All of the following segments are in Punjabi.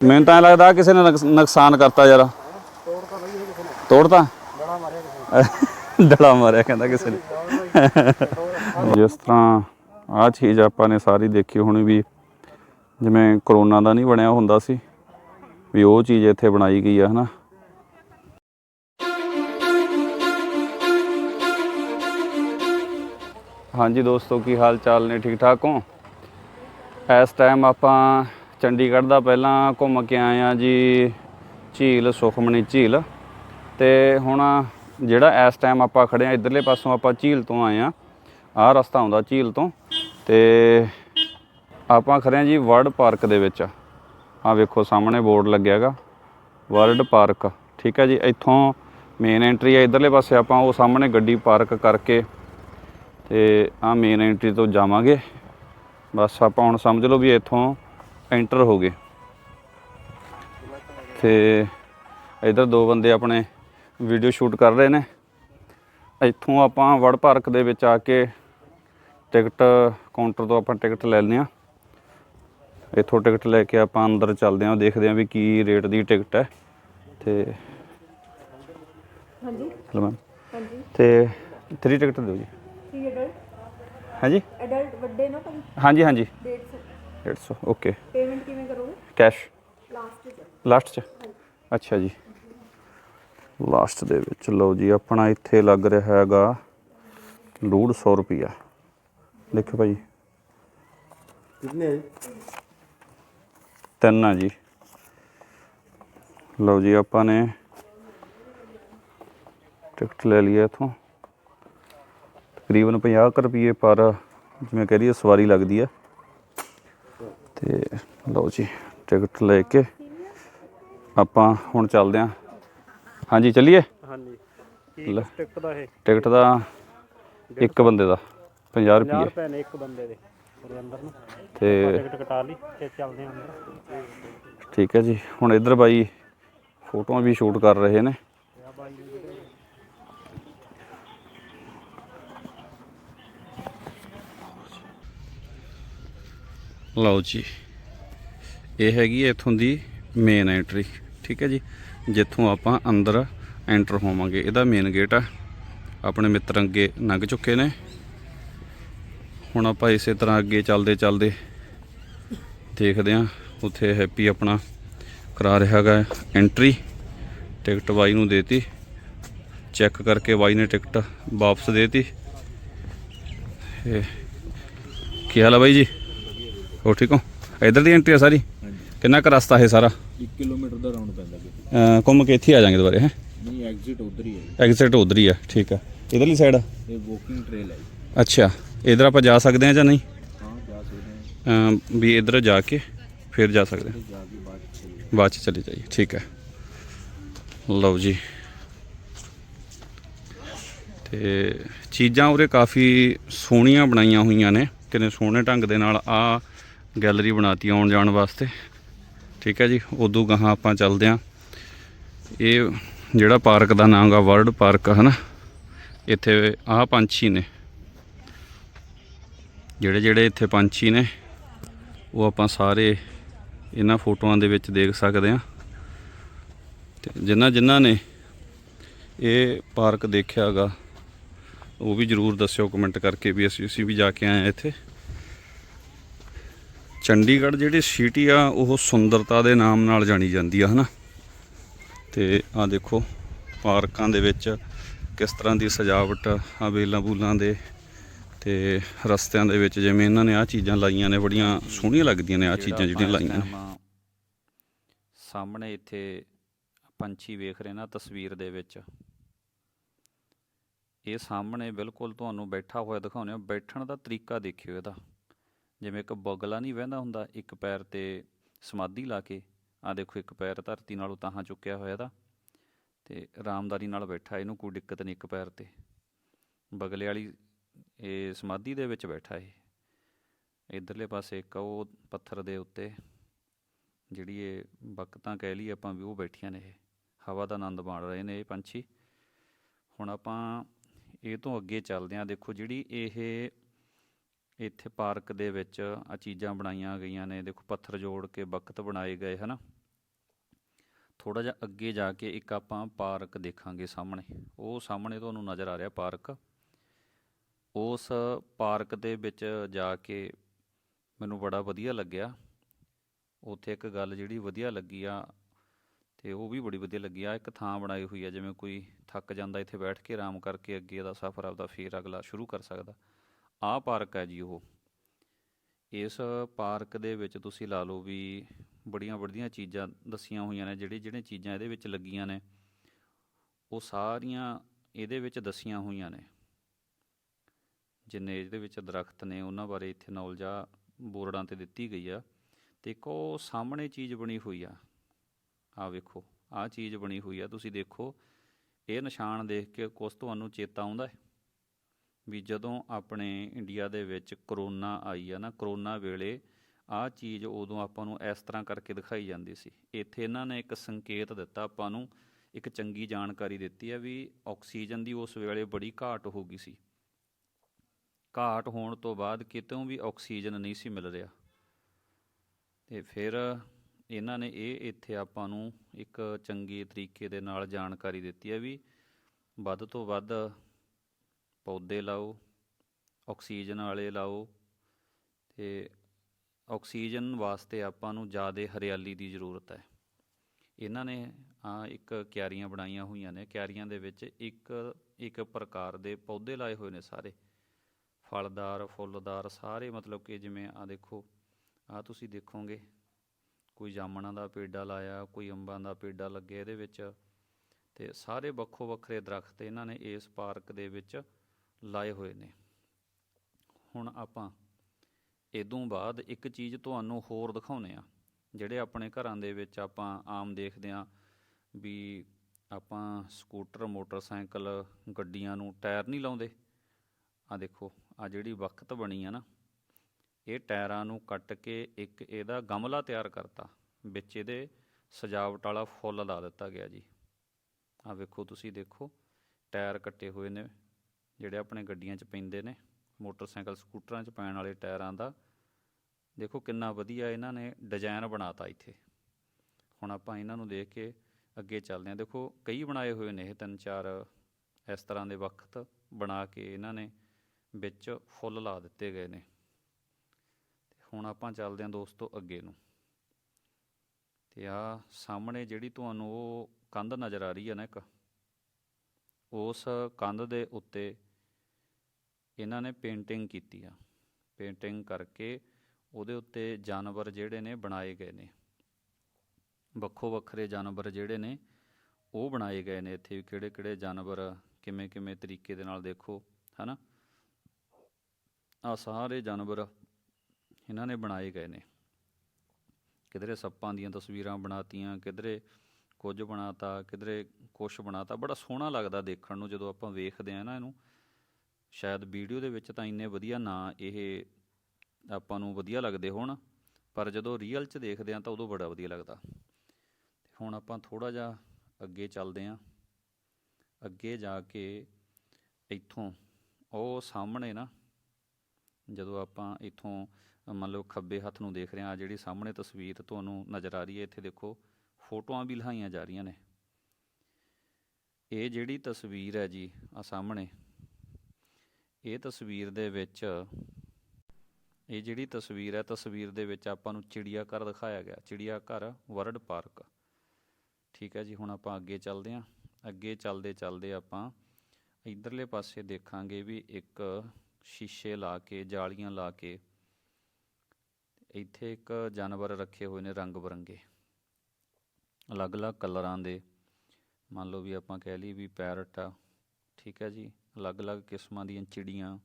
ਮੈਨੂੰ ਤਾਂ ਐਂ ਲੱਗਦਾ ਕਿਸੇ ਨੇ ਨੁਕਸ- ਨੁਕਸਾਨ ਕਰਤਾ ਯਾਰ। ਤੋੜਤਾ? ਡੜਾ ਮਾਰਿਆ ਕਹਿੰਦਾ ਕਿਸੇ ਨੇ। ਜਿਸ ਤਰ੍ਹਾਂ ਆ ਚੀਜ਼ ਆਪਾਂ ਨੇ ਸਾਰੀ ਦੇਖੀ ਹੋਣੀ ਵੀ ਜਿਵੇਂ ਕਰੋਨਾ ਦਾ ਨਹੀਂ ਬਣਿਆ ਹੁੰਦਾ ਸੀ, ਵੀ ਉਹ ਚੀਜ਼ ਇੱਥੇ ਬਣਾਈ ਗਈ ਆ, ਹਨਾ। ਹਾਂਜੀ ਦੋਸਤੋ, ਕੀ ਹਾਲ ਚਾਲ ਨੇ? ਠੀਕ ਠਾਕ ਹੋ? ਇਸ ਟਾਈਮ ਆਪਾਂ ਚੰਡੀਗੜ੍ਹ ਦਾ ਪਹਿਲਾਂ ਘੁੰਮ ਕੇ ਆਏ ਆ ਜੀ, ਝੀਲ ਸੁਖਮਣੀ ਝੀਲ। ਤੇ ਹੁਣ ਜਿਹੜਾ ਇਸ ਟਾਈਮ ਆਪਾਂ ਖੜੇ ਆ ਇਧਰਲੇ ਪਾਸੋਂ ਆਪਾਂ ਝੀਲ ਤੋਂ ਆਏ ਆ ਆਹ ਰਸਤਾ ਆਉਂਦਾ ਝੀਲ ਤੋਂ। ਤੇ ਆਪਾਂ ਖੜੇ ਆ ਜੀ ਵਰਲਡ ਪਾਰਕ ਦੇ ਵਿੱਚ। ਆ ਵੇਖੋ ਸਾਹਮਣੇ ਬੋਰਡ ਲੱਗਿਆ ਲੱਗਿਆਗਾ ਵਰਲਡ ਪਾਰਕ। ਠੀਕ ਹੈ ਜੀ, ਇੱਥੋਂ ਮੇਨ ਐਂਟਰੀ ਹੈ, ਇਧਰਲੇ ਪਾਸੇ ਆਪਾਂ ਉਹ ਸਾਹਮਣੇ ਗੱਡੀ ਪਾਰਕ ਕਰਕੇ ਤੇ ਆ ਮੇਨ ਐਂਟਰੀ ਤੋਂ ਜਾਵਾਂਗੇ। ਬਸ ਆਪਾਂ ਹੁਣ ਸਮਝ ਲਓ ਵੀ ਇੱਥੋਂ ਐਂਟਰ ਹੋ ਗਏ। ਤੇ ਇਧਰ ਦੋ ਬੰਦੇ ਆਪਣੇ ਵੀਡੀਓ ਸ਼ੂਟ ਕਰ ਰਹੇ ਨੇ। ਇੱਥੋਂ ਆਪਾਂ ਵੜ ਪਾਰਕ ਦੇ ਵਿੱਚ ਆ ਕੇ ਟਿਕਟ ਕਾਊਂਟਰ ਤੋਂ ਆਪਾਂ ਟਿਕਟ ਲੈ ਲੈਂਦੇ ਆ ਇੱਥੋਂ ਟਿਕਟ ਲੈ ਕੇ ਆਪਾਂ ਅੰਦਰ ਚੱਲਦੇ ਆ ਦੇਖਦੇ ਆ ਵੀ ਕੀ ਰੇਟ ਦੀ ਟਿਕਟ ਹੈ। ਤੇ ਹਾਂਜੀ। Hello ma'am. ਹਾਂਜੀ। ਤੇ 3 ਟਿਕਟ ਦਿਓ ਜੀ। ਹਾਂਜੀ। ਅਡਲਟ ਵੱਡੇ ਨਾ ਭਾਈ? ਹਾਂਜੀ ਹਾਂਜੀ। 150 150 ਓਕੇ ਪੇਮੈਂਟ ਕਿਵੇਂ ਕਰੋਗੇ? ਕੈਸ਼ ਲਾਸਟ ਚ। ਲਾਸਟ ਚ? ਅੱਛਾ ਜੀ। ਲਾਸਟ ਦੇ ਵਿੱਚ ਲਓ ਜੀ ਆਪਣਾ ਇੱਥੇ ਲੱਗ ਰਿਹਾ ਹੈਗਾ 150 ਰੁਪਿਆ ਦੇਖੋ ਭਾਈ। ਕਿੰਨੇ? ਤਿੰਨ ਆ ਜੀ। ਲਓ ਜੀ ਆਪਾਂ ਨੇ ਟਿਕਟ ਲੈ ਲਈ ਇਥੋਂ। ਤਕਰੀਬਨ 50 ਰੁਪਏ ਪਰ ਜਿਵੇਂ ਕਹਿ ਰਹੀ ਸਵਾਰੀ ਲੱਗਦੀ ਆ। ਤੇ ਲਓ ਜੀ ਟਿਕਟ ਲੈ ਕੇ ਆਪਾਂ ਹੁਣ ਚੱਲਦੇ ਹਾਂ। ਹਾਂਜੀ ਚੱਲੀਏ? ਹਾਂਜੀ। ਕੀ। ਟਿਕਟ ਦਾ ਇਹ? ਟਿਕਟ ਦਾ ਇੱਕ ਬੰਦੇ ਦਾ 50 50 ਰੁਪਏ ਰੁਪਏ ਨੇ ਇੱਕ ਬੰਦੇ ਦੇ ਉਹਦੇ ਅੰਦਰ ਨੂੰ। ਤੇ ਟਿਕਟ ਕਟਾ ਲਈ ਤੇ ਚੱਲਦੇ ਆਂ ਅੰਦਰ। ਠੀਕ ਹੈ ਜੀ ਹੁਣ ਇੱਧਰ ਬਾਈ ਫੋਟੋਆਂ ਵੀ ਸ਼ੂਟ ਕਰ ਰਹੇ ਨੇ। ਲਓ ਜੀ। ਇਹ ਹੈਗੀ ਹੈ ਇੱਥੋਂ ਦੀ ਮੇਨ ਐਂਟਰੀ ਠੀਕ ਹੈ ਜੀ। ਜਿੱਥੋਂ ਆਪਾਂ ਅੰਦਰ ਐਂਟਰ ਹੋਵਾਂਗੇ। ਇਹਦਾ ਮੇਨ ਗੇਟ ਆ। ਆਪਣੇ ਮਿੱਤਰ ਅੱਗੇ ਲੰਘ ਚੁੱਕੇ ਨੇ। ਹੁਣ ਆਪਾਂ ਇਸੇ ਤਰ੍ਹਾਂ ਅੱਗੇ ਚੱਲਦੇ ਚੱਲਦੇ ਦੇਖਦੇ ਹਾਂ, ਉੱਥੇ ਹੈਪੀ ਆਪਣਾ ਕਰਾ ਰਿਹਾ ਹੈਗਾ ਐਂਟਰੀ ਟਿਕਟ ਬਾਈ ਨੂੰ ਦੇਤੀ। ਚੈੱਕ ਕਰਕੇ ਬਾਈ ਨੇ ਟਿਕਟ ਵਾਪਸ ਦੇਤੀ। ਇਹ, ਕੀ ਹਾਲ ਹੈ ਬਾਈ ਜੀ? ਹੋ ਠੀਕ ਹੋ? ਇਧਰ ਦੀ ਐਂਟਰੀ ਆ ਸਾਰੀ? ਕਿੰਨਾ ਕੁ ਰਸਤਾ ਹੈ ਸਾਰਾ? 1 ਕਿਲੋਮੀਟਰ ਦਾ ਰਾਉਂਡ ਪੈਂਦਾ ਕਿ ਅਹ ਘੁੰਮ ਕੇ ਇੱਥੇ ਆ ਜਾਾਂਗੇ ਦੁਬਾਰੇ ਹੈ? ਨਹੀਂ ਐਗਜ਼ਿਟ ਉਧਰ ਹੀ ਹੈ ਐਗਜ਼ਿਟ ਉਧਰ ਹੀ ਆ ਠੀਕ ਆ। ਇਧਰਲੀ ਸਾਈਡ ਇਹ ਵਾਕਿੰਗ ਟ੍ਰੇਲ ਹੈ ਜੀ। ਅੱਛਾ ਇਧਰ ਆਪਾਂ ਜਾ ਸਕਦੇ ਆ ਜਾਂ ਨਹੀਂ? ਹਾਂ ਜਾ ਸਕਦੇ ਹਾਂ। ਅਹ ਵੀ ਇਧਰ ਜਾ ਕੇ ਫਿਰ ਜਾ ਸਕਦੇ ਹਾਂ। ਜਾ ਕੇ ਬਾਅਦ ਚ ਚਲੇ ਬਾਅਦ ਚ ਚਲੀ ਜਾਈਏ ਠੀਕ ਹੈ ਲਓ ਜੀ। ਤੇ ਚੀਜ਼ਾਂ ਉਰੇ ਕਾਫੀ ਸੋਹਣੀਆਂ ਬਣਾਈਆਂ ਹੋਈਆਂ ਨੇ ਕਿੰਨੇ ਸੋਹਣੇ ਢੰਗ ਦੇ ਨਾਲ। ਆ ਗੈਲਰੀ ਬਣਾਤੀ ਆਉਣ ਜਾਣ ਵਾਸਤੇ। ਠੀਕ ਹੈ ਜੀ, ਉਦੋਂ ਗਾਹਾਂ ਆਪਾਂ ਚੱਲਦੇ ਆਂ ਇਹ ਜਿਹੜਾ ਪਾਰਕ ਦਾ ਨਾਮ ਆ ਵਰਲਡ ਪਾਰਕ ਹੈ ਨਾ ਇੱਥੇ ਆਹ ਪੰਛੀ ਨੇ। ਜਿਹੜੇ ਜਿਹੜੇ ਇੱਥੇ ਪੰਛੀ ਨੇ, ਉਹ ਆਪਾਂ ਸਾਰੇ ਇਹਨਾਂ ਫੋਟੋਆਂ ਦੇ ਵਿੱਚ ਦੇਖ ਸਕਦੇ ਆ ਤੇ ਜਿਨ੍ਹਾਂ ਜਿਨ੍ਹਾਂ ਨੇ ਇਹ ਪਾਰਕ ਦੇਖਿਆਗਾ ਉਹ ਵੀ ਜਰੂਰ ਦੱਸਿਓ ਕਮੈਂਟ ਕਰਕੇ ਵੀ ਅਸੀਂ ਅਸੀਂ ਵੀ ਜਾ ਕੇ ਆਏ ਆ ਇੱਥੇ। ਚੰਡੀਗੜ੍ਹ ਜਿਹੜੀ ਸਿਟੀ ਆ ਉਹ ਸੁੰਦਰਤਾ ਦੇ ਨਾਮ ਨਾਲ ਜਾਣੀ ਜਾਂਦੀ ਆ ਹਨਾ? ਤੇ ਆ ਦੇਖੋ ਪਾਰਕਾਂ ਦੇ ਵਿੱਚ ਕਿਸ ਤਰ੍ਹਾਂ ਦੀ ਸਜਾਵਟ ਆ ਵੇਲਾਂ ਬੂਲਾਂ ਦੇ ਤੇ ਰਸਤਿਆਂ ਦੇ ਵਿੱਚ ਜਿਵੇਂ ਇਹਨਾਂ ਨੇ ਆ ਚੀਜ਼ਾਂ ਲਾਈਆਂ ਨੇ ਬੜੀਆਂ ਸੋਹਣੀਆਂ ਲੱਗਦੀਆਂ ਨੇ ਆ ਚੀਜ਼ਾਂ ਜਿਹੜੀਆਂ ਲਾਈਆਂ ਨੇ। ਸਾਹਮਣੇ ਇੱਥੇ ਪੰਛੀ ਵੇਖ ਰਹੇ ਨਾ ਤਸਵੀਰ ਦੇ ਵਿੱਚ। ਇਹ ਸਾਹਮਣੇ ਬਿਲਕੁਲ ਤੁਹਾਨੂੰ ਬੈਠਾ ਹੋਇਆ ਦਿਖਾਉਂਦੇ ਆ ਬੈਠਣ ਦਾ ਤਰੀਕਾ ਦੇਖਿਓ ਇਹਦਾ। ਜਿਵੇਂ ਇੱਕ ਬਗਲਾ ਨਹੀਂ ਵਹਿੰਦਾ ਹੁੰਦਾ, ਇੱਕ ਪੈਰ ਤੇ ਸਮਾਧੀ ਲਾ ਕੇ ਆ ਦੇਖੋ ਇੱਕ ਪੈਰ ਧਰਤੀ ਨਾਲੋਂ ਤਾਹਾਂ ਚੁੱਕਿਆ ਹੋਇਆ ਦਾ ਤੇ ਆਰਾਮਦਾਰੀ ਨਾਲ ਬੈਠਾ ਇਹਨੂੰ ਕੋਈ ਦਿੱਕਤ ਨਹੀਂ ਇੱਕ ਪੈਰ ਤੇ। ਬਗਲੇ ਵਾਲੀ ਇਹ ਸਮਾਧੀ ਦੇ ਵਿੱਚ ਬੈਠਾ ਇਹ। ਇਧਰਲੇ ਪਾਸੇ ਇੱਕ ਉਹ ਪੱਥਰ ਦੇ ਉੱਤੇ, ਜਿਹੜੀ ਇਹ ਬਕਤਾਂ ਕਹਿ ਲਈ ਆਪਾਂ ਵੀ ਉਹ ਬੈਠੀਆਂ ਨੇ ਇਹ। ਹਵਾ ਦਾ ਆਨੰਦ ਮਾਣ ਰਹੇ ਨੇ ਇਹ ਪੰਛੀ। ਹੁਣ ਆਪਾਂ ਇਹ ਤੋਂ ਅੱਗੇ ਚੱਲਦੇ ਹਾਂ। ਦੇਖੋ ਜਿਹੜੀ ਇਹ ਇੱਥੇ ਪਾਰਕ ਦੇ ਵਿੱਚ ਆ ਚੀਜ਼ਾਂ ਬਣਾਈਆਂ ਗਈਆਂ ਨੇ। ਦੇਖੋ ਪੱਥਰ ਜੋੜ ਕੇ ਬਕਤ ਬਣਾਏ ਗਏ, ਹਨਾ? ਥੋੜਾ ਜਿਹਾ ਅੱਗੇ ਜਾ ਕੇ ਇੱਕ ਆਪਾਂ ਪਾਰਕ ਦੇਖਾਂਗੇ ਸਾਹਮਣੇ। ਉਹ ਸਾਹਮਣੇ ਤੁਹਾਨੂੰ ਨਜ਼ਰ ਆ ਰਿਹਾ ਪਾਰਕ। ਉਸ ਪਾਰਕ ਦੇ ਵਿੱਚ ਜਾ ਕੇ ਮੈਨੂੰ ਬੜਾ ਵਧੀਆ ਲੱਗਿਆ। ਉੱਥੇ ਇੱਕ ਗੱਲ ਜਿਹੜੀ ਵਧੀਆ ਲੱਗੀ ਆ, ਤੇ ਉਹ ਵੀ ਬੜੀ ਵਧੀਆ ਲੱਗੀ। ਆ ਇੱਕ ਥਾਂ ਬਣਾਈ ਹੋਈ ਆ, ਜਿਵੇਂ ਕੋਈ ਥੱਕ ਜਾਂਦਾ ਇੱਥੇ ਬੈਠ ਕੇ, ਆਰਾਮ ਕਰਕੇ ਅੱਗੇ ਦਾ ਸਫ਼ਰ, ਆਪਦਾ ਫੇਰ ਅਗਲਾ ਸ਼ੁਰੂ ਕਰ ਸਕਦਾ। ਆਹ ਪਾਰਕ ਹੈ ਜੀ ਉਹ। ਇਸ ਪਾਰਕ ਦੇ ਵਿੱਚ ਤੁਸੀਂ ਲਾ ਲਓ ਵੀ ਬੜੀਆਂ ਬੜੀਆਂ ਚੀਜ਼ਾਂ ਦੱਸੀਆਂ ਹੋਈਆਂ ਨੇ, ਜਿਹੜੀ ਜਿਹੜੀਆਂ ਚੀਜ਼ਾਂ ਇਹਦੇ ਵਿੱਚ ਲੱਗੀਆਂ ਨੇ, ਉਹ ਸਾਰੀਆਂ ਇਹਦੇ ਵਿੱਚ ਦੱਸੀਆਂ ਹੋਈਆਂ ਨੇ। ਜਿੰਨੇ ਇਹਦੇ ਵਿੱਚ ਦਰਖਤ ਨੇ, ਉਹਨਾਂ ਬਾਰੇ ਇੱਥੇ ਨੌਲੇਜ ਆ, ਬੋਰਡਾਂ ਤੇ ਦਿੱਤੀ ਗਈ ਆ। ਤੇ ਇੱਕ ਉਹ ਸਾਹਮਣੇ ਚੀਜ਼ ਬਣੀ ਹੋਈ ਆ। ਆ ਵੇਖੋ ਆ ਚੀਜ਼ ਬਣੀ ਹੋਈ ਆ, ਤੁਸੀਂ ਦੇਖੋ, ਇਹ ਨਿਸ਼ਾਨ ਦੇਖ ਕੇ ਕੁਛ ਤੁਹਾਨੂੰ ਚੇਤਾ ਆਉਂਦਾ ਹੈ। ਵੀ ਜਦੋਂ ਆਪਣੇ ਇੰਡੀਆ ਦੇ ਵਿੱਚ ਕਰੋਨਾ ਆਈ ਆ ਨਾ ਕਰੋਨਾ ਵੇਲੇ ਆ ਚੀਜ਼ ਉਦੋਂ ਆਪਾਂ ਨੂੰ ਇਸ ਤਰ੍ਹਾਂ ਕਰਕੇ ਦਿਖਾਈ ਜਾਂਦੀ ਸੀ। ਇੱਥੇ ਇਹਨਾਂ ਨੇ ਇੱਕ ਸੰਕੇਤ ਦਿੱਤਾ, ਆਪਾਂ ਨੂੰ ਇੱਕ ਚੰਗੀ ਜਾਣਕਾਰੀ ਦਿੱਤੀ ਹੈ ਵੀ ਆਕਸੀਜਨ ਦੀ ਉਸ ਵੇਲੇ ਬੜੀ ਘਾਟ ਹੋ ਗਈ ਸੀ। ਘਾਟ ਹੋਣ ਤੋਂ ਬਾਅਦ ਕਿਤੋਂ ਵੀ ਆਕਸੀਜਨ ਨਹੀਂ ਸੀ ਮਿਲ ਰਿਹਾ। ਤੇ ਫਿਰ ਇਹਨਾਂ ਨੇ ਇਹ ਇੱਥੇ ਆਪਾਂ ਨੂੰ ਇੱਕ ਚੰਗੇ ਤਰੀਕੇ ਦੇ ਨਾਲ ਜਾਣਕਾਰੀ ਦਿੱਤੀ ਹੈ ਵੀ ਵੱਧ ਤੋਂ ਵੱਧ ਪੌਦੇ ਲਾਓ, ਆਕਸੀਜਨ ਵਾਲੇ ਲਾਓ ਤੇ ਆਕਸੀਜਨ ਵਾਸਤੇ ਆਪਾਂ ਨੂੰ ਜ਼ਿਆਦਾ ਹਰਿਆਲੀ ਦੀ ਜ਼ਰੂਰਤ ਹੈ। ਇਹਨਾਂ ਨੇ ਆ ਇੱਕ ਕਿਆਰੀਆਂ ਬਣਾਈਆਂ ਹੋਈਆਂ ਨੇ। ਕਿਆਰੀਆਂ ਦੇ ਵਿੱਚ ਇੱਕ ਇੱਕ ਪ੍ਰਕਾਰ ਦੇ ਪੌਦੇ ਲਾਏ ਹੋਏ ਨੇ ਸਾਰੇ। ਫਲਦਾਰ, ਫੁੱਲਦਾਰ ਸਾਰੇ ਮਤਲਬ ਕਿ ਜਿਵੇਂ ਆ ਦੇਖੋ, ਆ ਤੁਸੀਂ ਦੇਖੋਗੇ, ਕੋਈ ਜਾਮਣਾਂ ਦਾ ਪੇਡਾ ਲਾਇਆ, ਕੋਈ ਅੰਬਾਂ ਦਾ ਪੇਡਾ ਲੱਗਿਆ ਇਹਦੇ ਵਿੱਚ ਤੇ ਸਾਰੇ ਵੱਖੋ ਵੱਖਰੇ ਦਰਖਤ ਇਹਨਾਂ ਨੇ ਇਸ ਪਾਰਕ ਦੇ ਵਿੱਚ ਲਾਏ ਹੋਏ ਨੇ। ਹੁਣ ਆਪਾਂ ਇਦੋਂ ਬਾਅਦ ਇੱਕ ਚੀਜ਼ ਤੁਹਾਨੂੰ ਹੋਰ ਦਿਖਾਉਨੇ ਆ ਜਿਹੜੇ ਆਪਣੇ ਘਰਾਂ ਦੇ ਵਿੱਚ ਆਪਾਂ ਆਮ ਦੇਖਦੇ ਆ ਵੀ ਆਪਾਂ ਸਕੂਟਰ, ਮੋਟਰਸਾਈਕਲ, ਗੱਡੀਆਂ ਨੂੰ ਟਾਇਰ ਨਹੀਂ ਲਾਉਂਦੇ। ਆ ਦੇਖੋ ਆ ਜਿਹੜੀ ਵਕਤ ਬਣੀ ਆ ਨਾ, ਇਹ ਟਾਇਰਾਂ ਨੂੰ ਕੱਟ ਕੇ ਇੱਕ ਇਹਦਾ ਗਮਲਾ ਤਿਆਰ ਕਰਤਾ, ਵਿੱਚ ਇਹਦੇ ਸਜਾਵਟ ਵਾਲਾ ਫੁੱਲ ਲਾ ਦਿੱਤਾ ਗਿਆ ਜੀ। ਆ ਵੇਖੋ, ਤੁਸੀਂ ਦੇਖੋ, ਟਾਇਰ ਕੱਟੇ ਹੋਏ ਨੇ। ਜਿਹੜੇ ਆਪਣੇ ਗੱਡੀਆਂ 'ਚ ਪੈਂਦੇ ਨੇ, ਮੋਟਰਸਾਈਕਲ ਸਕੂਟਰਾਂ 'ਚ ਪੈਣ ਵਾਲੇ ਟਾਇਰਾਂ ਦਾ, ਦੇਖੋ ਕਿੰਨਾ ਵਧੀਆ ਇਹਨਾਂ ਨੇ ਡਿਜ਼ਾਈਨ ਬਣਾਤਾ ਇੱਥੇ। ਹੁਣ ਆਪਾਂ ਇਹਨਾਂ ਨੂੰ ਦੇਖ ਕੇ ਅੱਗੇ ਚੱਲਦੇ ਹਾਂ। ਦੇਖੋ ਕਈ ਬਣਾਏ ਹੋਏ ਨੇ ਇਹ ਤਿੰਨ ਚਾਰ ਇਸ ਤਰ੍ਹਾਂ ਦੇ ਵਕਤ ਬਣਾ ਕੇ ਇਹਨਾਂ ਨੇ ਵਿੱਚ ਫੁੱਲ ਲਾ ਦਿੱਤੇ ਗਏ ਨੇ। ਹੁਣ ਆਪਾਂ ਚੱਲਦੇ ਹਾਂ ਦੋਸਤੋ ਅੱਗੇ ਨੂੰ। ਤੇ ਆ ਸਾਹਮਣੇ ਜਿਹੜੀ ਤੁਹਾਨੂੰ ਉਹ ਕੰਧ ਨਜ਼ਰ ਆ ਰਹੀ ਹੈ ਨਾ ਇੱਕ, ਉਸ ਕੰਧ ਦੇ ਉੱਤੇ ਇਹਨਾਂ ਨੇ ਪੇਂਟਿੰਗ ਕੀਤੀ ਆ। ਪੇਂਟਿੰਗ ਕਰਕੇ ਉਹਦੇ ਉੱਤੇ ਜਾਨਵਰ ਜਿਹੜੇ ਨੇ ਬਣਾਏ ਗਏ ਨੇ। ਵੱਖੋ ਵੱਖਰੇ ਜਾਨਵਰ ਜਿਹੜੇ ਨੇ ਉਹ ਬਣਾਏ ਗਏ ਨੇ ਇੱਥੇ ਕਿਹੜੇ ਕਿਹੜੇ ਜਾਨਵਰ ਕਿਵੇਂ ਕਿਵੇਂ ਤਰੀਕੇ ਦੇ ਨਾਲ ਦੇਖੋ, ਹਨਾ? ਆ ਸਾਰੇ ਜਾਨਵਰ ਇਹਨਾਂ ਨੇ ਬਣਾਏ ਗਏ ਨੇ। ਕਿਧਰੇ ਸੱਪਾਂ ਦੀਆਂ ਤਸਵੀਰਾਂ ਬਣਾਤੀਆਂ, ਕਿਧਰੇ ਕੁਝ ਬਣਾਤਾ, ਕਿਧਰੇ ਕੁਛ ਬਣਾਤਾ। ਬੜਾ ਸੋਹਣਾ ਲੱਗਦਾ ਦੇਖਣ ਨੂੰ ਜਦੋਂ ਆਪਾਂ ਵੇਖਦੇ ਆ ਨਾ ਇਹਨੂੰ। ਸ਼ਾਇਦ ਵੀਡੀਓ ਦੇ ਵਿੱਚ ਤਾਂ ਇੰਨੇ ਵਧੀਆ ਨਾ ਇਹ ਆਪਾਂ ਨੂੰ ਵਧੀਆ ਲੱਗਦੇ ਹੋਣ ਪਰ ਜਦੋਂ ਰੀਅਲ 'ਚ ਦੇਖਦੇ ਆ ਤਾਂ ਉਦੋਂ ਬੜਾ ਵਧੀਆ ਲੱਗਦਾ। ਤੇ ਹੁਣ ਆਪਾਂ ਥੋੜਾ ਜਿਹਾ ਅੱਗੇ ਚੱਲਦੇ ਆ ਅੱਗੇ ਜਾ ਕੇ ਇੱਥੋਂ ਉਹ ਸਾਹਮਣੇ ਨਾ ਜਦੋਂ ਆਪਾਂ ਇੱਥੋਂ ਅ, ਮੰਨ ਲਓ ਖੱਬੇ ਹੱਥ ਨੂੰ ਦੇਖ ਰਹੇ ਆ ਜਿਹੜੀ ਸਾਹਮਣੇ ਤਸਵੀਰ ਤੁਹਾਨੂੰ ਨਜ਼ਰ ਆ ਰਹੀ ਹੈ ਇੱਥੇ ਦੇਖੋ ਫੋਟੋਆਂ ਵੀ ਲਹਾਈਆਂ ਜਾ ਰਹੀਆਂ ਨੇ। ਇਹ ਜਿਹੜੀ ਤਸਵੀਰ ਹੈ ਜੀ ਆ ਸਾਹਮਣੇ ਇਹ ਤਸਵੀਰ ਦੇ ਵਿੱਚ, ਇਹ ਜਿਹੜੀ ਤਸਵੀਰ ਹੈ, ਤਸਵੀਰ ਦੇ ਵਿੱਚ ਆਪਾਂ ਨੂੰ ਚਿੜੀਆ ਘਰ ਦਿਖਾਇਆ ਗਿਆ ਚਿੜੀਆ ਘਰ ਵਰਡ ਪਾਰਕ। ਠੀਕ ਹੈ ਜੀ, ਹੁਣ ਆਪਾਂ ਅੱਗੇ ਚੱਲਦੇ ਹਾਂ। ਅੱਗੇ ਚੱਲਦੇ ਚੱਲਦੇ ਆਪਾਂ ਇਧਰਲੇ ਪਾਸੇ ਦੇਖਾਂਗੇ ਵੀ ਇੱਕ ਸ਼ੀਸ਼ੇ ਲਾ ਕੇ, ਜਾਲੀਆਂ ਲਾ ਕੇ, ਇੱਥੇ ਇੱਕ ਜਾਨਵਰ ਰੱਖੇ ਹੋਏ ਨੇ ਰੰਗ ਬਰੰਗੇ। ਅਲੱਗ-ਅਲੱਗ ਕਲਰਾਂ ਦੇ। ਮੰਨ ਲਓ ਵੀ ਆਪਾਂ ਕਹਿ ਲਈ ਵੀ ਪੈਰਟ ਆ। ਠੀਕ ਹੈ ਜੀ। ਅਲੱਗ-ਅਲੱਗ ਕਿਸਮਾਂ ਦੀਆਂ ਚਿੜੀਆਂ।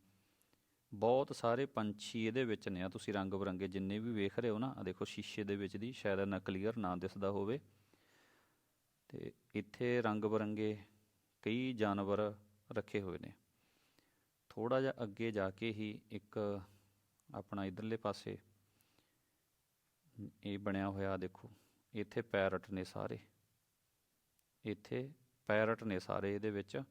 ਬਹੁਤ ਸਾਰੇ ਪੰਛੀ ਇਹਦੇ ਵਿੱਚ ਨੇ। ਆ ਤੁਸੀਂ ਰੰਗ ਬਰੰਗੇ ਜਿੰਨੇ ਵੀ ਵੇਖ ਰਹੇ ਹੋ ਨਾ ਆ ਦੇਖੋ ਸ਼ੀਸ਼ੇ ਦੇ ਵਿੱਚ ਦੀ, ਸ਼ਾਇਦ ਨਾ ਕਲੀਅਰ ਨਾ ਦਿਸਦਾ ਹੋਵੇ। ਤੇ ਇੱਥੇ ਰੰਗ ਬਰੰਗੇ ਕਈ ਜਾਨਵਰ ਰੱਖੇ ਹੋਏ ਨੇ। ਥੋੜਾ ਜਿਹਾ ਅੱਗੇ ਜਾ ਕੇ ਹੀ ਇੱਕ ਆਪਣਾ ਇਧਰਲੇ ਪਾਸੇ ਇਹ ਬਣਿਆ ਹੋਇਆ ਦੇਖੋ, ਇੱਥੇ ਪੈਰਟ ਨੇ ਸਾਰੇ। ਇੱਥੇ ਪੈਰਟ ਨੇ ਸਾਰੇ ਇਹਦੇ ਵਿੱਚ।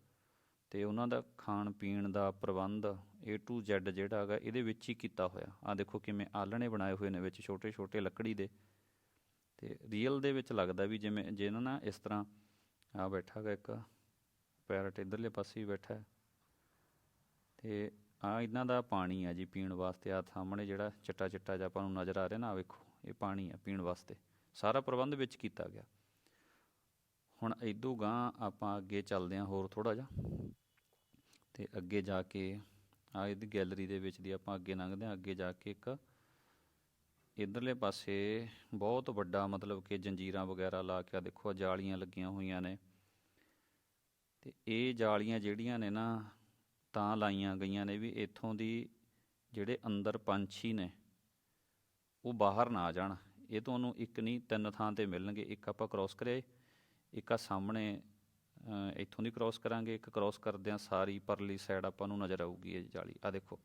ਤੇ ਉਹਨਾਂ ਦਾ ਖਾਣ ਪੀਣ ਦਾ ਪ੍ਰਬੰਧ A to Z ਜਿਹੜਾ ਹੈਗਾ, ਇਹਦੇ ਵਿੱਚ ਹੀ ਕੀਤਾ ਹੋਇਆ। ਆ ਦੇਖੋ ਕਿਵੇਂ ਆਲਣੇ ਬਣਾਏ ਹੋਏ ਨੇ ਵਿੱਚ ਛੋਟੇ ਛੋਟੇ ਲੱਕੜੀ ਦੇ। ਤੇ ਰੀਅਲ ਦੇ ਵਿੱਚ ਲੱਗਦਾ ਵੀ ਜਿਵੇਂ ਜੇ ਨਾ ਇਸ ਤਰ੍ਹਾਂ ਆ ਬੈਠਾ ਗਾ ਇੱਕ, ਪੈਰਟ ਇਧਰਲੇ ਪਾਸੇ ਹੀ ਬੈਠਾ ਹੈ। ਤੇ ਆ ਇਹਨਾਂ ਦਾ ਪਾਣੀ ਆ ਜੀ ਪੀਣ ਵਾਸਤੇ ਆ ਸਾਹਮਣੇ ਜਿਹੜਾ ਚਿੱਟਾ ਚਿੱਟਾ ਜਿਹਾ ਆਪਾਂ ਨੂੰ ਨਜ਼ਰ ਆ ਰਿਹਾ ਨਾ ਵੇਖੋ, ਇਹ ਪਾਣੀ ਆ ਪੀਣ ਵਾਸਤੇ। ਸਾਰਾ ਪ੍ਰਬੰਧ ਵਿੱਚ ਕੀਤਾ ਗਿਆ। ਹੁਣ ਇਦੋਂ ਗਾਂ ਆਪਾਂ ਅੱਗੇ ਚੱਲਦੇ ਹਾਂ ਹੋਰ ਥੋੜਾ ਜਿਹਾ ਤੇ ਅੱਗੇ ਜਾ ਕੇ ਆ ਇਹਦੀ ਗੈਲਰੀ ਦੇ ਵਿੱਚ ਦੀ ਆਪਾਂ ਅੱਗੇ ਲੰਘਦੇ ਹਾਂ, ਅੱਗੇ ਜਾ ਕੇ ਇੱਕ ਇਧਰਲੇ ਪਾਸੇ ਬਹੁਤ ਵੱਡਾ ਮਤਲਬ ਕਿ ਜੰਜੀਰਾਂ ਵਗੈਰਾ ਲਾ ਕੇ ਆ ਦੇਖੋ ਜਾਲੀਆਂ ਲੱਗੀਆਂ ਹੋਈਆਂ ਨੇ ਤੇ ਇਹ ਜਾਲੀਆਂ ਜਿਹੜੀਆਂ ਨੇ ਨਾ ਤਾਂ ਲਾਈਆਂ ਗਈਆਂ ਨੇ ਵੀ ਇੱਥੋਂ ਦੀ ਜਿਹੜੇ ਅੰਦਰ ਪੰਛੀ ਨੇ, ਉਹ ਬਾਹਰ ਨਾ ਆ ਜਾਣ। ਇਹ ਤੁਹਾਨੂੰ ਇੱਕ ਨਹੀਂ, ਤਿੰਨ ਥਾਂ ਤੇ ਮਿਲਣਗੇ। ਇੱਕ ਆਪਾਂ ਕ੍ਰਾਸ ਕਰਿਆ ਇੱਕ ਆ ਸਾਹਮਣੇ ਇੱਥੋਂ ਦੀ ਕ੍ਰਾਸ ਕਰਾਂਗੇ, ਇੱਕ ਕ੍ਰਾਸ ਕਰਦਿਆਂ ਸਾਰੀ ਪਰਲੀ ਸਾਈਡ ਆਪਾਂ ਨੂੰ ਨਜ਼ਰ ਆਊਗੀ ਇਹ ਜਾਲੀ। ਆ ਦੇਖੋ,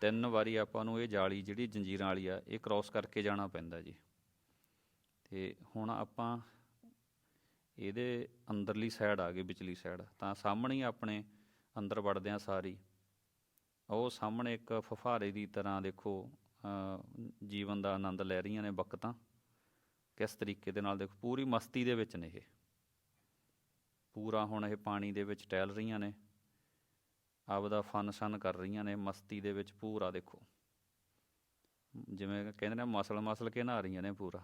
ਤਿੰਨ ਵਾਰੀ ਆਪਾਂ ਨੂੰ ਇਹ ਜਾਲੀ ਜਿਹੜੀ ਜੰਜੀਰਾਂ ਵਾਲੀ ਆ, ਇਹ ਕ੍ਰਾਸ ਕਰਕੇ ਜਾਣਾ ਪੈਂਦਾ ਜੀ। ਤੇ ਹੁਣ ਆਪਾਂ ਇਹਦੇ ਅੰਦਰਲੀ ਸਾਈਡ ਆ ਗਏ ਵਿਚਲੀ ਸਾਈਡ ਤਾਂ ਸਾਹਮਣੇ ਹੀ ਆਪਣੇ ਅੰਦਰ ਵੜਦਿਆਂ ਸਾਰੀ। ਉਹ ਸਾਹਮਣੇ ਇੱਕ ਫੁਫਾਰੇ ਦੀ ਤਰ੍ਹਾਂ ਦੇਖੋ ਜੀਵਨ ਦਾ ਆਨੰਦ ਲੈ ਰਹੀਆਂ ਨੇ ਬਕਤਾਂ ਕਿਸ ਤਰੀਕੇ ਦੇ ਨਾਲ ਦੇਖੋ, ਪੂਰੀ ਮਸਤੀ ਦੇ ਵਿੱਚ ਨੇ ਇਹ। ਪੂਰਾ ਹੁਣ ਇਹ ਪਾਣੀ ਦੇ ਵਿੱਚ ਟਹਿਲ ਰਹੀਆਂ ਨੇ। ਆਪਦਾ ਫਨ ਸ਼ਨ ਕਰ ਰਹੀਆਂ ਨੇ, ਮਸਤੀ ਦੇ ਵਿੱਚ ਪੂਰਾ ਦੇਖੋ। ਜਿਵੇਂ ਕਹਿੰਦੇ ਨੇ, ਮਸਲ ਮਸਲ ਕੇ ਨਹਾ ਰਹੀਆਂ ਨੇ ਪੂਰਾ।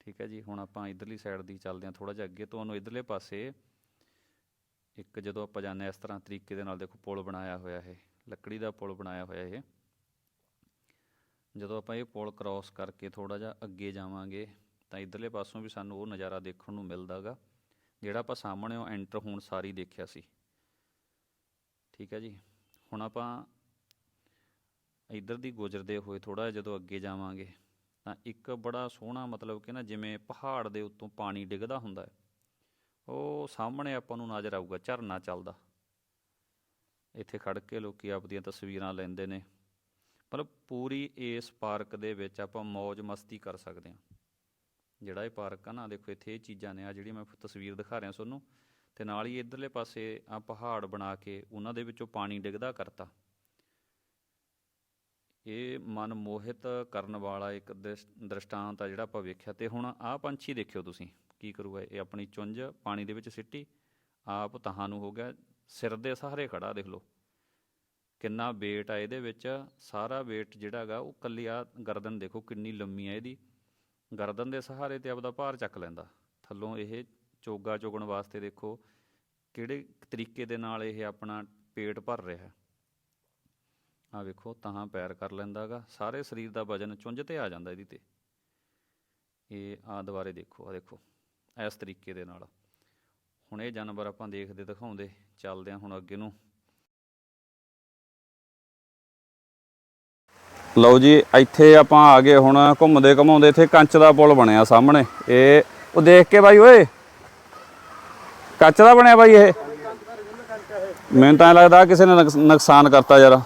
ਠੀਕ ਹੈ ਜੀ, ਹੁਣ ਆਪਾਂ ਇਧਰਲੀ ਸਾਈਡ ਦੀ ਚੱਲਦੇ ਹਾਂ ਥੋੜਾ ਜਿਹਾ ਅੱਗੇ। ਤੁਹਾਨੂੰ ਇਧਰਲੇ ਪਾਸੇ ਇੱਕ ਜਦੋਂ ਆਪਾਂ ਜਾਂਦੇ ਹਾਂ, ਇਸ ਤਰ੍ਹਾਂ ਤਰੀਕੇ ਦੇ ਨਾਲ ਦੇਖੋ, ਪੁਲ ਬਣਾਇਆ ਹੋਇਆ ਇਹ, ਲੱਕੜੀ ਦਾ ਪੁਲ ਬਣਾਇਆ ਹੋਇਆ ਇਹ। ਜਦੋਂ ਆਪਾਂ ਇਹ ਪੁਲ ਕ੍ਰਾਸ ਕਰਕੇ ਥੋੜਾ ਜਿਹਾ ਅੱਗੇ ਜਾਵਾਂਗੇ, ਤਾਂ ਇਧਰਲੇ ਪਾਸੋਂ ਵੀ ਸਾਨੂੰ ਉਹ ਨਜ਼ਾਰਾ ਦੇਖਣ ਨੂੰ ਮਿਲਦਾਗਾ, ਜਿਹੜਾ ਆਪਾਂ ਸਾਹਮਣੇ ਉਹ ਐਂਟਰ ਹੋਣ ਸਾਰੀ ਦੇਖਿਆ ਸੀ। ਠੀਕ ਹੈ ਜੀ? ਹੁਣ ਆਪਾਂ ਇੱਧਰ ਦੀ ਗੁਜ਼ਰਦੇ ਹੋਏ ਥੋੜਾ ਜਦੋਂ ਅੱਗੇ ਜਾਵਾਂਗੇ, ਤਾਂ ਇੱਕ ਬੜਾ ਸੋਹਣਾ ਮਤਲਬ ਕਿ ਨਾ ਜਿਵੇਂ ਪਹਾੜ ਦੇ ਉੱਤੋਂ ਪਾਣੀ ਡਿੱਗਦਾ ਹੁੰਦਾ ਹੈ, ਉਹ ਸਾਹਮਣੇ ਆਪਾਂ ਨੂੰ ਨਜ਼ਰ ਆਊਗਾ, ਝਰਨਾ ਚੱਲਦਾ। ਇੱਥੇ ਖੜ ਕੇ ਲੋਕੀ ਆਪਦੀਆਂ ਤਸਵੀਰਾਂ ਲੈਂਦੇ ਨੇ। ਮਤਲਬ ਪੂਰੀ ਇਸ ਪਾਰਕ ਦੇ ਵਿੱਚ ਆਪਾਂ ਮौज ਮਸਤੀ ਕਰ ਸਕਦੇ ਹਾਂ। ਜਿਹੜਾ ਇਹ ਪਾਰਕ ਆ ਨਾ, ਦੇਖੋ ਇੱਥੇ ਇਹ ਚੀਜ਼ਾਂ ਨੇ ਆ ਜਿਹੜੀ ਮੈਂ ਤਸਵੀਰ ਦਿਖਾ ਰਿਹਾ ਤੁਹਾਨੂੰ, ਤੇ ਨਾਲ ਹੀ ਇਧਰਲੇ ਪਾਸੇ ਆ ਪਹਾੜ ਬਣਾ ਕੇ ਉਹਨਾਂ ਦੇ ਵਿੱਚੋਂ ਪਾਣੀ ਡਿੱਗਦਾ ਕਰਤਾ। ਇਹ ਮਨ ਮੋਹਿਤ ਕਰਨ ਵਾਲਾ ਇੱਕ ਦ੍ਰਿਸ਼- ਦ੍ਰਿਸ਼ਟਾਂਤ ਆ ਜਿਹੜਾ ਆਪਾਂ ਵੇਖਿਆ। ਤੇ ਹੁਣ ਆਹ ਪੰਛੀ ਦੇਖਿਓ ਤੁਸੀਂ, ਕੀ ਕਰੂਗਾ ਇਹ? ਆਪਣੀ ਚੁੰਝ ਪਾਣੀ ਦੇ ਵਿੱਚ ਸਿੱਟੀ, ਆਪ ਤਹਾਂ ਨੂੰ ਹੋ ਗਿਆ, ਸਿਰ ਦੇ ਸਹਾਰੇ ਖੜਾ ਦੇਖ ਲਓ। ਕਿੰਨਾ weight ਆ ਇਹਦੇ ਵਿੱਚ, ਸਾਰਾ weight ਜਿਹੜਾ ਹੈਗਾ ਉਹ ਕੱਲੀ ਆ ਗਰਦਨ ਦੇਖੋ ਕਿੰਨੀ ਲੰਮੀ ਆ ਇਹਦੀ। ਗਰਦਨ ਦੇ ਸਹਾਰੇ ਤੇ ਆਪਦਾ ਭਾਰ ਚੱਕ ਲੈਂਦਾ। ਥੱਲੋਂ ਇਹ ਚੋਗਾ ਚੋਗਣ ਵਾਸਤੇ ਦੇਖੋ ਕਿਹੜੇ ਤਰੀਕੇ ਦੇ ਨਾਲ ਇਹ ਆਪਣਾ ਪੇਟ ਭਰ ਰਿਹਾ ਹੈ। ਆ ਵੇਖੋ ਤਾਂ ਪੈਰ ਕਰ ਲੈਂਦਾਗਾ ਸਾਰੇ ਸਰੀਰ ਦਾ ਵਜਨ ਚੁੰਝ ਤੇ ਆ ਜਾਂਦਾ ਇਹਦੀ ਤੇ। ਇਹ ਆ ਦੁਬਾਰੇ ਦੇਖੋ ਆ ਦੇਖੋ, ਇਸ ਤਰੀਕੇ ਦੇ ਨਾਲ। ਹੁਣ ਇਹ ਜਾਨਵਰ ਆਪਾਂ ਦੇਖਦੇ, ਦਿਖਾਉਂਦੇ, ਚੱਲਦੇ ਹਾਂ ਹੁਣ ਅੱਗੇ ਨੂੰ। ਲਓ ਜੀ, ਇੱਥੇ ਆਪਾਂ ਆ ਗਏ ਹੁਣ ਘੁੰਮਦੇ ਘਮਾਉਂਦੇ, ਇੱਥੇ ਕੰਚ ਦਾ ਪੁਲ ਬਣਿਆ ਸਾਹਮਣੇ। ਇਹ, ਉਹ ਦੇਖ ਕੇ ਬਾਈ ਓਏ, ਕੱਚ ਦਾ ਬਣਿਆ ਬਾਈ ਇਹ। ਮੈਨੂੰ ਤਾਂ ਲੱਗਦਾ ਕਿਸੇ ਨੇ ਨੁਕਸਾਨ ਕਰਤਾ ਯਾਰ।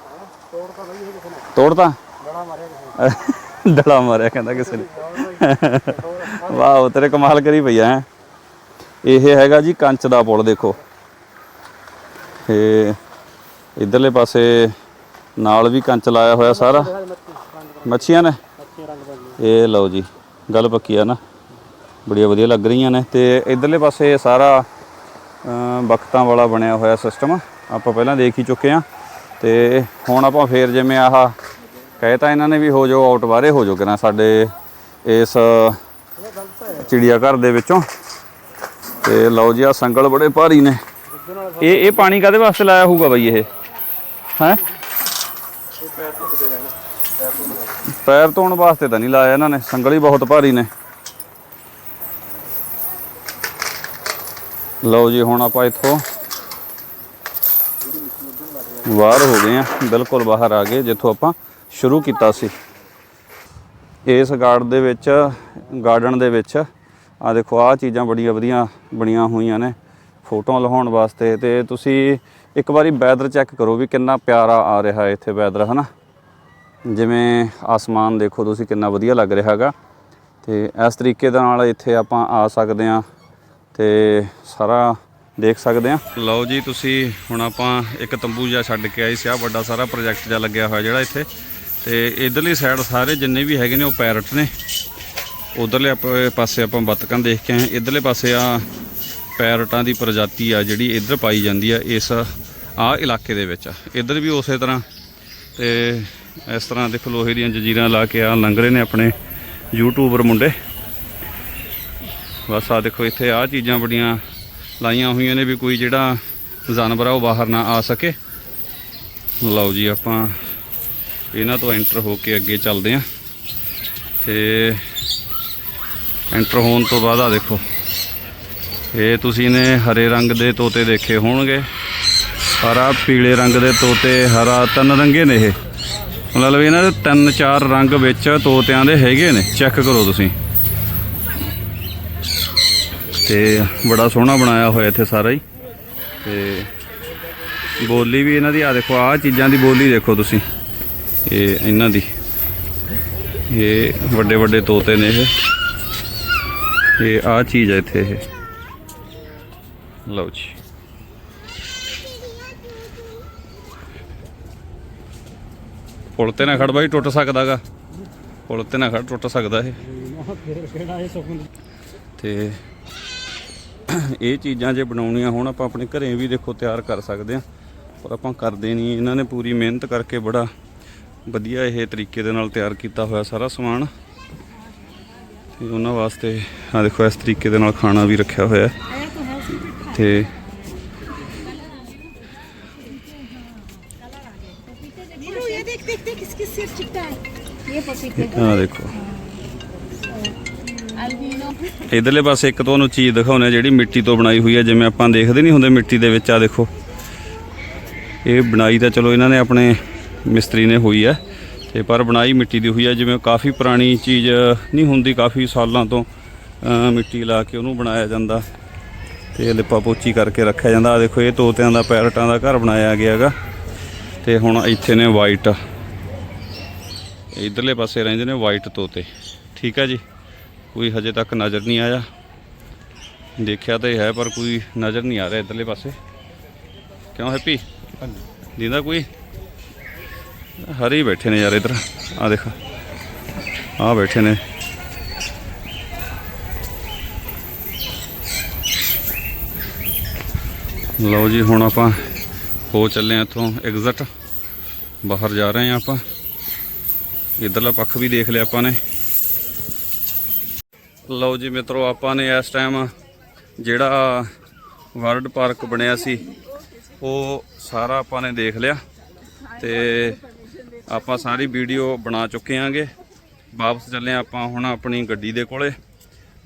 ਤੋੜਤਾ? ਡਲਾ ਮਾਰਿਆ ਕਹਿੰਦਾ ਕਿਸੇ ਨੇ। ਵਾਹ ਤੇਰੇ ਕਮਾਲ ਕਰੀ ਪਈ ਐ। ਇਹ ਹੈਗਾ ਜੀ ਕੰਚ ਦਾ ਪੁਲ, ਦੇਖੋ। ਤੇ ਇਧਰਲੇ ਪਾਸੇ ਨਾਲ ਵੀ ਕੰਚ ਲਾਇਆ ਹੋਇਆ ਸਾਰਾ। ਮੱਛੀਆਂ ਨੇ? ਇਹ ਲਓ ਜੀ ਗੱਲ ਪੱਕੀ ਆ ਨਾ। ਬੜੀਆਂ ਵਧੀਆ ਲੱਗ ਰਹੀਆਂ ਨੇ ਤੇ ਇਧਰਲੇ ਪਾਸੇ ਸਾਰਾ ਅਮ, ਬਖਤਾਂ ਵਾਲਾ ਬਣਿਆ ਹੋਇਆ ਸਿਸਟਮ ਆਪਾਂ ਪਹਿਲਾਂ ਦੇਖ ਹੀ ਚੁੱਕੇ ਆ। ਤੇ ਹੁਣ ਆਪਾਂ ਫੇਰ ਜਿਵੇਂ ਆਹ ਕਹਿਤਾ ਇਹਨਾਂ ਨੇ ਵੀ ਹੋ ਜਾਓ ਆਊਟ ਬਾਰੇ ਹੋ ਜਾਓ ਕਿਨਾ ਸਾਡੇ ਇਸ ਚਿੜੀਆ ਘਰ ਦੇ ਵਿੱਚੋਂ। ਤੇ ਲਓ ਜੀ ਆ ਸੰਗਲ ਬੜੇ ਭਾਰੀ ਨੇ। ਇਹ ਇਹ ਪਾਣੀ ਕਾਦੇ ਵਾਸਤੇ ਲਾਇਆ ਹੋਊਗਾ ਬਈ ਇਹ? ਹੈ? ਪੈਰ ਧੋਣ ਵਾਸਤੇ ਤਾਂ ਨਹੀਂ ਲਾਇਆ ਇਹਨਾਂ ਨੇ, ਸੰਗਲ ਹੀ ਬਹੁਤ ਭਾਰੀ ਨੇ। ਲਓ ਜੀ, ਹੁਣ ਆਪਾਂ ਇੱਥੋਂ ਬਾਹਰ ਹੋ ਗਏ ਆ, ਬਿਲਕੁਲ ਬਾਹਰ ਆ ਗਏ, ਜਿੱਥੋਂ ਆਪਾਂ ਸ਼ੁਰੂ ਕੀਤਾ ਸੀ। ਇਸ ਗਾਰਡ ਦੇ ਵਿੱਚ ਗਾਰਡਨ ਦੇ ਵਿੱਚ ਆ ਦੇਖੋ ਆ ਚੀਜ਼ਾਂ ਬੜੀਆਂ ਵਧੀਆ ਬਣੀਆਂ ਹੋਈਆਂ ਨੇ, ਫੋਟੋਆਂ ਲਹਾਉਣ ਵਾਸਤੇ, ਤੇ ਤੁਸੀਂ ਇੱਕ ਵਾਰੀ ਵੈਦਰ ਚੈੱਕ ਕਰੋ ਵੀ ਕਿੰਨਾ ਪਿਆਰਾ ਆ ਰਿਹਾ ਇੱਥੇ ਵੈਦਰ ਹਨਾ? ਜਿਵੇਂ ਆਸਮਾਨ ਦੇਖੋ ਤੁਸੀਂ ਕਿੰਨਾ ਵਧੀਆ ਲੱਗ ਰਿਹਾ ਹੈਗਾ। ਤੇ ਇਸ ਤਰੀਕੇ ਦੇ ਨਾਲ ਇੱਥੇ ਆਪਾਂ ਆ ਸਕਦੇ ਆ ਤੇ ਸਾਰਾ ਦੇਖ ਸਕਦੇ ਆ ਲਓ ਜੀ, ਤੁਸੀਂ ਹੁਣ ਆਪਾਂ ਇੱਕ ਤੰਬੂ ਜਿਹਾ ਛੱਡ ਕੇ ਆਏ ਸੀ ਆ ਵੱਡਾ ਸਾਰਾ ਪ੍ਰੋਜੈਕਟ ਜਿਹਾ ਲੱਗਿਆ ਹੋਇਆ ਜਿਹੜਾ ਇੱਥੇ। ਤੇ ਇਧਰਲੀ ਸਾਈਡ ਸਾਰੇ ਜਿੰਨੇ ਵੀ ਹੈਗੇ ਨੇ ਉਹ ਪੈਰਟ ਨੇ। ਉਧਰਲੇ ਆਪਾਂ, ਪਾਸੇ ਆਪਾਂ ਬਤਕਾਂ ਦੇਖ ਕੇ ਆਏ ਇਧਰਲੇ ਪਾਸੇ ਆ ਪੈਰਟਾਂ ਦੀ ਪ੍ਰਜਾਤੀ ਆ ਜਿਹੜੀ ਇੱਧਰ ਪਾਈ ਜਾਂਦੀ ਆ ਇਸ ਆ ਇਲਾਕੇ ਦੇ ਵਿੱਚ। ਇੱਧਰ ਵੀ ਉਸੇ ਤਰ੍ਹਾਂ। ਤੇ ਇਸ ਤਰ੍ਹਾਂ ਦੇਖੋ ਲੋਹੇ ਦੀਆਂ ਜੰਜੀਰਾਂ ਲਾ ਕੇ ਆ ਲੰਘ ਰਹੇ ਨੇ ਆਪਣੇ ਯੂਟਿਊਬਰ ਮੁੰਡੇ। ਬਸ ਆ ਦੇਖੋ ਇੱਥੇ ਆ ਚੀਜ਼ਾਂ ਬੜੀਆਂ ਲਾਈਆਂ ਹੋਈਆਂ ਨੇ ਵੀ ਕੋਈ ਜਿਹੜਾ ਜਾਨਵਰ ਆ ਉਹ ਬਾਹਰ ਨਾ ਆ ਸਕੇ। ਲਓ ਜੀ ਆਪਾਂ ਇਹਨਾਂ ਤੋਂ ਐਂਟਰ ਹੋ ਕੇ ਅੱਗੇ ਚੱਲਦੇ ਆਂ ਤੇ ਐਂਟਰ ਹੋਣ ਤੋਂ ਬਾਅਦ ਆ ਦੇਖੋ। ਇਹ ਤੁਸੀਂ ਨੇ ਹਰੇ ਰੰਗ ਦੇ ਤੋਤੇ ਦੇਖੇ ਹੋਣਗੇ। ਹਰਾ, ਪੀਲੇ ਰੰਗ ਦੇ ਤੋਤੇ, ਹਰਾ, ਤਿੰਨ ਰੰਗੇ ਨੇ ਇਹ। ਮਤਲਬ ਇਹਨਾਂ ਦੇ ਤਿੰਨ ਚਾਰ ਰੰਗ ਵਿੱਚ ਤੋਤਿਆਂ ਦੇ ਹੈਗੇ ਨੇ। ਚੈੱਕ ਕਰੋ ਤੁਸੀਂ। ਤੇ ਬੜਾ ਸੋਹਣਾ ਬਣਾਇਆ ਹੋਇਆ ਇੱਥੇ ਸਾਰਾ ਹੀ। ਤੇ ਬੋਲੀ ਵੀ ਇਹਨਾਂ ਦੀ ਆ ਦੇਖੋ ਆ ਚੀਜ਼ਾਂ ਦੀ ਬੋਲੀ ਦੇਖੋ ਤੁਸੀਂ। ਇਹ ਇਹਨਾਂ ਦੀ। ਇਹ ਵੱਡੇ ਵੱਡੇ ਤੋਤੇ ਨੇ ਇਹ। ਇਹ ਆ ਚੀਜ਼ ਹੈ ਇੱਥੇ ਇਹ। ਲਓ ਜੀ। ਪੁਲ ਤੇ ਨਾ ਖੜ ਬਾਈ, ਟੁੱਟ ਸਕਦਾਗਾ। ਪੁਲ ਤੇ ਨਾ ਖੜ, ਟੁੱਟ ਸਕਦਾ ਇਹ। ਫਿਰ ਇਹ ਤੇ ਇਹ ਚੀਜ਼ਾਂ ਜੇ ਬਣਾਉਣੀਆਂ ਹੋਣ, ਆਪਾਂ ਆਪਣੇ ਘਰੇ ਵੀ ਦੇਖੋ ਤਿਆਰ ਕਰ ਸਕਦੇ ਆ। ਪਰ ਆਪਾਂ ਕਰਦੇ ਨਹੀਂ, ਇਹਨਾਂ ਨੇ ਪੂਰੀ ਮਿਹਨਤ ਕਰਕੇ ਬੜਾ ਵਧੀਆ ਇਹ ਤਰੀਕੇ ਦੇ ਨਾਲ ਤਿਆਰ ਕੀਤਾ ਹੋਇਆ ਸਾਰਾ ਸਮਾਨ। ਤੇ ਉਹਨਾਂ ਵਾਸਤੇ ਆ ਦੇਖੋ, ਇਸ ਤਰੀਕੇ ਦੇ ਨਾਲ ਖਾਣਾ ਵੀ ਰੱਖਿਆ ਹੋਇਆ। ਹੈ ਤੇ ਆ ਦੇਖੋ। ਇਧਰਲੇ ਪਾਸੇ ਇੱਕ ਤੁਹਾਨੂੰ ਚੀਜ਼ ਦਿਖਾਉਣਾ ਜਿਹੜੀ ਮਿੱਟੀ ਤੋਂ ਬਣਾਈ ਹੋਈ ਹੈ ਜਿਵੇਂ ਆਪਾਂ ਦੇਖਦੇ ਨਹੀਂ ਹੁੰਦੇ ਮਿੱਟੀ ਦੇ ਵਿੱਚ, ਆ ਦੇਖੋ। ਇਹ ਬਣਾਈ ਤਾਂ ਚਲੋ ਇਹਨਾਂ ਨੇ ਆਪਣੇ ਮਿਸਤਰੀ ਨੇ ਹੋਈ ਹੈ ਤੇ ਪਰ ਬਣਾਈ ਮਿੱਟੀ ਦੀ ਹੋਈ ਹੈ ਜਿਵੇਂ ਕਾਫੀ ਪੁਰਾਣੀ ਚੀਜ਼ ਨਹੀਂ ਹੁੰਦੀ, ਕਾਫੀ ਸਾਲਾਂ ਤੋਂ ਮਿੱਟੀ ਲਾ ਕੇ ਉਹਨੂੰ ਬਣਾਇਆ ਜਾਂਦਾ। ਤੇ ਲਿਪਾ ਪੋਚੀ ਕਰਕੇ ਰੱਖਿਆ ਜਾਂਦਾ। ਆ ਦੇਖੋ, ਇਹ ਤੋਤਿਆਂ ਦਾ ਪੈਰਟਾਂ ਦਾ ਘਰ ਬਣਾਇਆ ਗਿਆ ਹੈਗਾ। ਤੇ ਹੁਣ ਇੱਥੇ ਨੇ ਵਾਈਟ ਇਧਰਲੇ ਪਾਸੇ ਰਹਿੰਦੇ ਨੇ ਵਾਈਟ ਤੋਤੇ। ਠੀਕ ਹੈ ਜੀ? ਕੋਈ ਹਜੇ ਤੱਕ ਨਜ਼ਰ ਨਹੀਂ ਆਇਆ। ਦੇਖਿਆ ਤਾਂ ਇਹ ਹੈ, ਪਰ ਕੋਈ ਨਜ਼ਰ ਨਹੀਂ ਆ ਰਿਹਾ ਇਧਰਲੇ ਪਾਸੇ। ਕਿਉਂ ਹੈਪੀ? ਦੀਦਾ ਕੋਈ? ਹਰੀ ਬੈਠੇ ਨੇ ਯਾਰ ਇਧਰ। ਆ ਦੇਖ। ਆ ਬੈਠੇ ਨੇ। ਲਓ ਜੀ, ਹੁਣ ਆਪਾਂ ਹੋ ਚੱਲੇ ਆ ਇੱਥੋਂ ਐਗਜ਼ਿਟ ਬਾਹਰ ਜਾ ਰਹੇ ਆ ਆਪਾਂ। ਇਧਰਲਾ ਪੱਖ ਵੀ ਦੇਖ ਲਿਆ ਆਪਾਂ ਨੇ। ਲਓ ਜੀ ਮਿੱਤਰੋ, ਆਪਾਂ ਨੇ ਇਸ ਟਾਈਮ ਜਿਹੜਾ ਵਰਲਡ ਪਾਰਕ ਬਣਿਆ ਸੀ, ਉਹ ਸਾਰਾ ਆਪਾਂ ਨੇ ਦੇਖ ਲਿਆ ਤੇ ਆਪਾਂ ਸਾਰੀ ਵੀਡੀਓ ਬਣਾ ਚੁੱਕੇ ਆਂਗੇ। ਵਾਪਸ ਚੱਲੇ ਹਾਂ ਆਪਾਂ ਹੁਣ ਆਪਣੀ ਗੱਡੀ ਦੇ ਕੋਲੇ।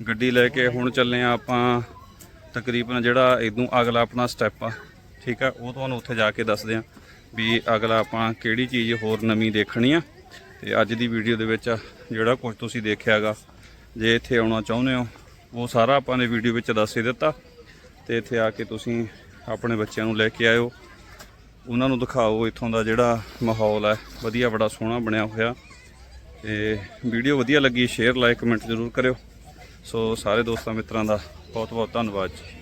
ਗੱਡੀ ਲੈ ਕੇ ਹੁਣ ਚੱਲੇ ਆ ਆਪਾਂ ਤਕਰੀਬਨ ਜਿਹੜਾ ਇਦੋਂ ਅਗਲਾ ਆਪਣਾ ਸਟੈਪ ਆ। ਠੀਕ ਆ, ਉਹ ਤੁਹਾਨੂੰ ਉੱਥੇ ਜਾ ਕੇ ਦੱਸਦੇ ਆ ਵੀ ਅਗਲਾ ਆਪਾਂ ਕਿਹੜੀ ਚੀਜ਼ ਹੋਰ ਨਵੀਂ ਦੇਖਣੀ ਆ। ਤੇ ਅੱਜ ਦੀ ਵੀਡੀਓ ਦੇ ਵਿੱਚ ਜਿਹੜਾ ਕੁਝ ਤੁਸੀਂ ਦੇਖਿਆਗਾ, ਜੇ ਇੱਥੇ ਆਉਣਾ ਚਾਹੁੰਦੇ ਹੋ, ਉਹ ਸਾਰਾ ਆਪਾਂ ਨੇ ਵੀਡੀਓ ਵਿੱਚ ਦੱਸ ਹੀ ਦਿੱਤਾ। ਤੇ ਇੱਥੇ ਆ ਕੇ ਤੁਸੀਂ ਆਪਣੇ ਬੱਚਿਆਂ ਨੂੰ ਲੈ ਕੇ ਆਇਓ। ਉਹਨਾਂ ਨੂੰ ਦਿਖਾਓ ਇੱਥੋਂ ਦਾ ਜਿਹੜਾ ਮਾਹੌਲ ਹੈ। ਵਧੀਆ, ਬੜਾ ਸੋਹਣਾ ਬਣਿਆ ਹੋਇਆ। ਤੇ ਵੀਡੀਓ ਵਧੀਆ ਲੱਗੀ, ਸ਼ੇਅਰ, ਲਾਈਕ, ਕਮੈਂਟ ਜ਼ਰੂਰ ਕਰਿਓ। ਸੋ ਸਾਰੇ ਦੋਸਤਾਂ, ਮਿੱਤਰਾਂ ਦਾ ਬਹੁਤ ਬਹੁਤ ਧੰਨਵਾਦ ਜੀ।